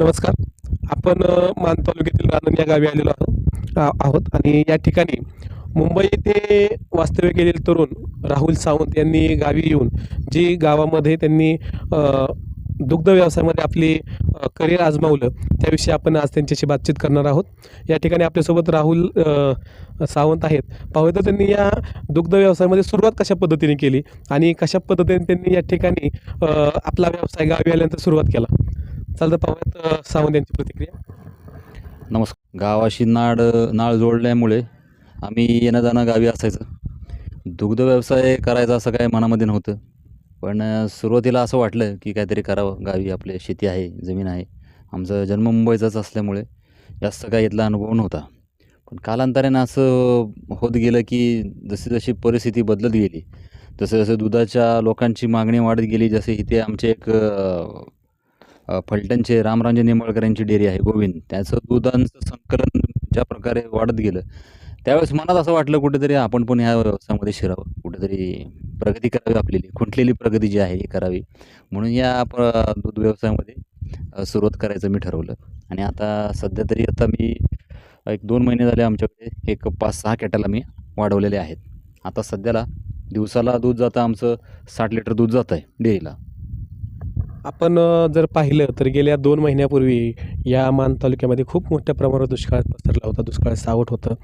नमस्कार. आपण मान तालुक्यातील रानन या गावी आलेलो आहोत आहोत आणि या ठिकाणी मुंबई येथे वास्तव्य केलेले तरुण राहुल सावंत यांनी गावी येऊन जी गावामध्ये त्यांनी दुग्ध व्यवसायामध्ये आपली करिअर आजमावलं त्याविषयी आपण आज त्यांच्याशी बातचीत करणार आहोत. या ठिकाणी आपल्यासोबत राहुल सावंत आहेत. पाहू तर त्यांनी या दुग्ध व्यवसायामध्ये सुरुवात कशा पद्धतीने केली आणि कशा पद्धतीने त्यांनी या ठिकाणी आपला व्यवसाय गावी आल्यानंतर सुरुवात केला. चालतं पाहूयात सावंत यांची प्रतिक्रिया. नमस्कार. गावाशी नाड नाळ जोडल्यामुळे आम्ही येणं जाणं गावी असायचं. दुग्ध व्यवसाय करायचा असं काय मनामध्ये नव्हतं. पण सुरुवातीला असं वाटलं की काहीतरी करावं. गावी आपले शेती आहे जमीन आहे. आमचा जन्म मुंबईचाच असल्यामुळे जास्त काय इथला अनुभव नव्हता. पण कालांतराने असं होत गेलं की जशी जशी परिस्थिती बदलत गेली तसं जसं दुधाच्या लोकांची मागणी वाढत गेली. जसे इथे आमचे एक फलटणचे रामराजे निंबाळकर यांची डेअरी आहे गोविंद. त्याचं दुधांचं संकलन ज्या प्रकारे वाढत गेलं त्यावेळेस मनात असं वाटलं कुठेतरी आपण पण ह्या व्यवसायामध्ये शिरावं. कुठेतरी प्रगती करावी आपली खुंटलेली प्रगती जी आहे ही करावी. म्हणून या प- दूध व्यवसायामध्ये सुरुवात करायचं मी ठरवलं. आणि आता सध्या तरी आता मी एक दोन महिने झाले आमच्याकडे एक पाच सहा कॅटल आम्ही वाढवलेले आहेत. आता सध्याला दिवसाला दूध जातं आमचं साठ लिटर दूध जातं आहे डेअरीला. आपण जर पाहिलं तर गेल्या दोन महिन्यापूर्वी या मान तालुक्यामध्ये खूप मोठ्या प्रमाणावर दुष्काळ पसरला होता. दुष्काळ सावट होतं.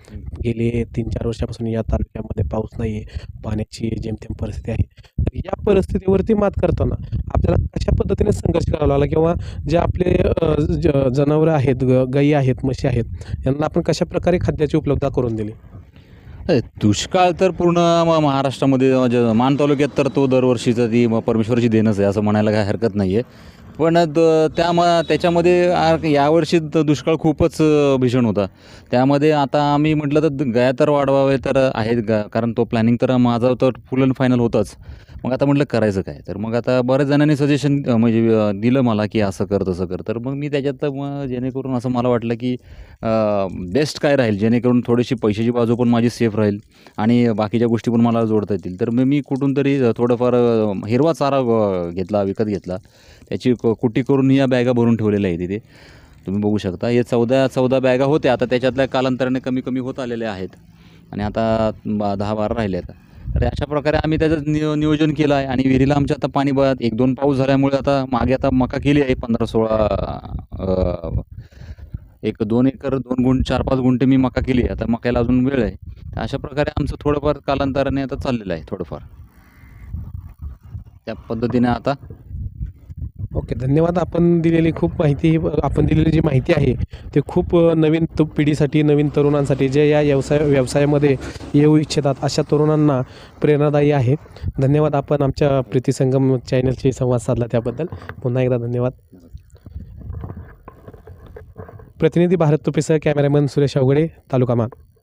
गेले तीन चार वर्षापासून या तालुक्यामध्ये पाऊस नाही आहे पाण्याची जेमतेम परिस्थिती आहे. तर या परिस्थितीवरती मात करताना आपल्याला कशा पद्धतीने संघर्ष करावा लागला किंवा जे आपले जनावरं आहेत ग गायी आहेत म्हशी आहेत यांना आपण कशा प्रकारे खाद्याची उपलब्धता करून दिली? दुष्काळ तर पूर्ण म- महाराष्ट्रामध्ये म्हणजे मान तालुक्यात तर तो दरवर्षीचा ती परमेश्वरची परमेश्वराची देणंच आहे असं म्हणायला काही हरकत नाही आहे पण द- त्या त्याच्यामध्ये आ- यावर्षी दुष्काळ खूपच भीषण होता. त्यामध्ये आता आम्ही म्हटलं तर द- गाया तर वाढवावे तर आहेत गा कारण तो प्लॅनिंग तर माझा तर फुल अँड फायनल होताच. मग आता म्हटलं करायचं काय? तर मग आता बऱ्याच जणांनी सजेशन म्हणजे दिलं मला की असं कर तसं कर. तर मग मी त्याच्यात मग जेणेकरून असं मला वाटलं की बेस्ट काय राहील? जेणेकरून थोडीशी पैशाची बाजू पण माझी सेफ राहील आणि बाकीच्या गोष्टी पण मला जोडता येतील. तर मग मी कुठून तरी थोडंफार हिरवा चारा घेतला विकत घेतला. त्याची क- कुटी करून या बॅगा भरून ठेवलेल्या आहेत तिथे तुम्ही बघू शकता. हे चौदा चौदा बॅगा होत्या. आता त्याच्यातल्या कालांतराने कमी कमी होत आलेल्या आहेत. आणि आता बा दहा बारा राहिले आता. तर अशा प्रकारे आम्ही त्याचं नियो नियोजन केलं आहे. आणि विहिरीला आमच्या आता पाणी ब एक दोन पाऊस झाल्यामुळे आता मागे आता मका केली आहे पंधरा सोळा एक दोन एकर दोन गुण चार पाच गुंठे मी मका केली आहे. आता मकायला अजून वेळ आहे. अशा प्रकारे आमचं थोडंफार कालांतराने आता चाललेलं आहे थोडंफार. त्या पद्धतीने आता ओके धन्यवाद. आपण दिलेली खूप माहिती आपण दिलेली जी माहिती आहे ते खूप नवीन तु पिढीसाठी नवीन तरुणांसाठी जे या व्यवसाय व्यवसायामध्ये येऊ इच्छितात अशा तरुणांना प्रेरणादायी आहे. धन्यवाद आपण आमच्या प्रीतीसंगम चॅनलशी संवाद साधला त्याबद्दल. पुन्हा एकदा धन्यवाद. प्रतिनिधी भारत तुपेसह कॅमेरामन सुरेश अवघडे तालुका मान